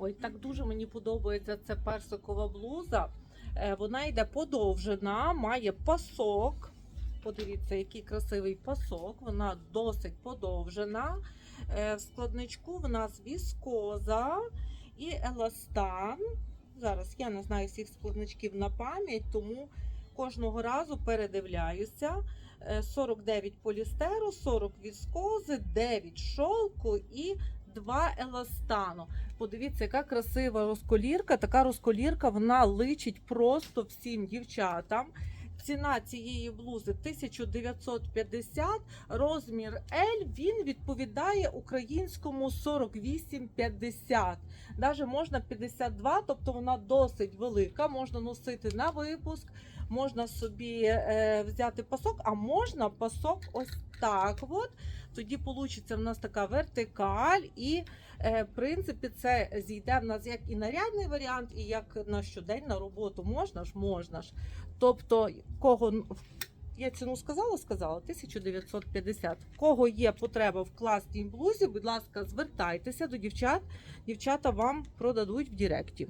Ой, так дуже мені подобається ця персикова блуза. Е, Вона йде подовжена, має пасок. Подивіться, який красивий пасок. Вона досить подовжена. Е, В складничку в нас віскоза і еластан. Зараз я не знаю всіх складничків на пам'ять, тому кожного разу передивляюся. Е, 49 полістеру, 40 віскози, 9 шовку і 2 еластану. Подивіться, яка красива розколірка. Така розколірка вона личить просто всім дівчатам. Ціна цієї блузи 1950, розмір L, він відповідає українському 48,50. Даже можна 52, тобто вона досить велика, можна носити на випуск, можна собі е, взяти пасок, а можна пасок ось так. От. Тоді вийде в нас така вертикаль, і в принципі це зійде в нас як і нарядний варіант, і як на щодень на роботу. Можна ж, можна ж. Тобто, кого я ціну сказала, сказала 1950. Кого є потреба в класній блузі, будь ласка, звертайтеся до дівчат. Дівчата вам продадуть в Діректі.